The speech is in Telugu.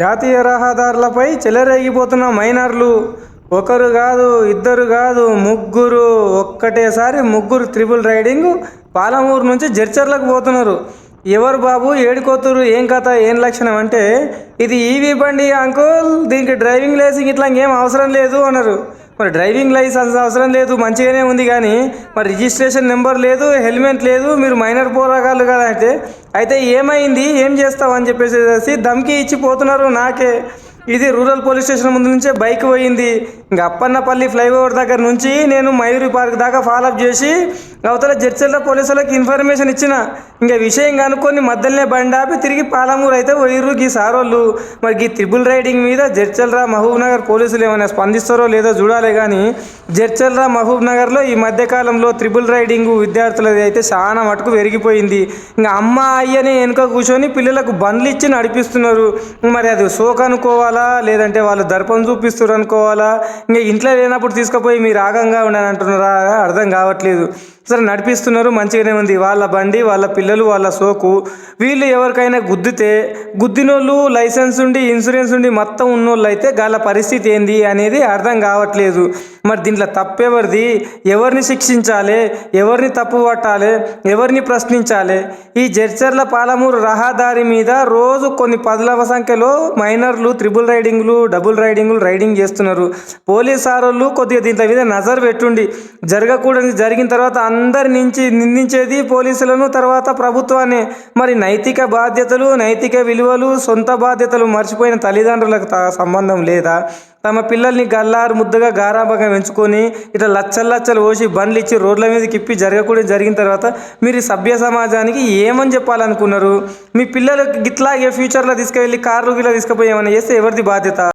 జాతీయ రహదారులపై చెలరేగిపోతున్న మైనర్లు. ఒకరు కాదు ఇద్దరు కాదు ముగ్గురు ఒక్కటేసారి ముగ్గురు త్రిబుల్ రైడింగ్ పాలమూరు నుంచి జడ్చర్లకు పోతున్నారు. ఎవరు బాబు ఏడుకోతురు ఏం కథ ఏం లక్షణం అంటే ఇది ఈవీ బండి అంకుల్ దీనికి డ్రైవింగ్ లైసెన్స్ ఇట్లా ఇంకేం అవసరం లేదు అన్నారు. మరి డ్రైవింగ్ లైసెన్స్ అవసరం లేదు మంచిగానే ఉంది కానీ మరి రిజిస్ట్రేషన్ నెంబర్ లేదు హెల్మెట్ లేదు మీరు మైనర్ పోరాగాలు కదా అంటే అయితే ఏమైంది ఏం చేస్తావు అని చెప్పేసి దమ్కి ఇచ్చి పోతున్నారు నాకే. ఇది రూరల్ పోలీస్ స్టేషన్ ముందు నుంచే బైక్ పోయింది. ఇంకా అప్పన్నపల్లి ఫ్లైఓవర్ దగ్గర నుంచి నేను మయూరి పార్క్ దాకా ఫాలోఅప్ చేసి అవతల జడ్చర్ల పోలీసులకు ఇన్ఫర్మేషన్ ఇచ్చిన ఇంకా విషయం కనుక్కొని మధ్యలోనే బండి ఆపి తిరిగి పాలమూరు అయితే పోయిర్రు గీ సారోళ్ళు. మరి గీ త్రిబుల్ రైడింగ్ మీద జడ్చల్రా మహబూబ్ నగర్ పోలీసులు ఏమైనా స్పందిస్తారో లేదో చూడాలి కానీ జడ్చల్రా మహబూబ్ నగర్లో ఈ మధ్యకాలంలో త్రిబుల్ రైడింగ్ విద్యార్థులది అయితే చాలా మటుకు పెరిగిపోయింది. ఇంకా అమ్మ అయ్యనే వెనుక కూర్చొని పిల్లలకు బండ్లు ఇచ్చి నడిపిస్తున్నారు. మరి అది సోక్ అనుకోవాలా? లేదంటే వాళ్ళు దర్పం చూపిస్తారు అనుకోవాలా ఇంకా ఇంట్లో లేనప్పుడు తీసుకుపోయి మీరు రాగంగా ఉండని అంటున్నారా? అర్థం కావట్లేదు. సరే నడిపిస్తున్నారు మంచిగానే ఉంది. వాళ్ళ బండి వాళ్ళ పిల్లలు వాళ్ళ సోకు. వీళ్ళు ఎవరికైనా గుద్దితే గుద్దినోళ్ళు లైసెన్స్ ఉండి ఇన్సూరెన్స్ ఉండి మొత్తం ఉన్నోళ్ళు అయితే గాళ్ళ పరిస్థితి ఏంది అనేది అర్థం కావట్లేదు. మరి దీంట్లో తప్పెవరిది? ఎవరిని శిక్షించాలి? ఎవరిని తప్పు పట్టాలి? ఎవరిని ప్రశ్నించాలి? ఈ జడ్చర్ల పాలమూరు రహదారి మీద రోజు కొన్ని పదుల సంఖ్యలో మైనర్లు త్రిబుల్ రైడింగ్లు డబుల్ రైడింగ్లు రైడింగ్ చేస్తున్నారు. పోలీస్ వాళ్ళు కొద్దిగా దీంట్లో మీద నజర్ పెట్టుండి జరగకూడదు జరిగిన తర్వాత అందరి నుంచి నిందించేది పోలీసులను తర్వాత ప్రభుత్వాన్ని. మరి నైతిక బాధ్యతలు నైతిక విలువలు సొంత బాధ్యతలు మర్చిపోయిన తల్లిదండ్రులకు త- సంబంధం లేదా? తమ పిల్లల్ని గల్లారు ముద్దగా గారాబంగా పెంచుకొని ఇట్లా లచ్చలు లచ్చలు పోసి బండ్లు ఇచ్చి రోడ్ల మీద కిప్పి జరగకూడదు జరిగిన తర్వాత మీరు సభ్య సమాజానికి ఏమని చెప్పాలనుకున్నారు? మీ పిల్లలకి గిట్లాగే ఫ్యూచర్లో తీసుకువెళ్ళి కార్లు గిట్లా తీసుకుపోయి ఏమైనా చేస్తే ఎవరిది బాధ్యత?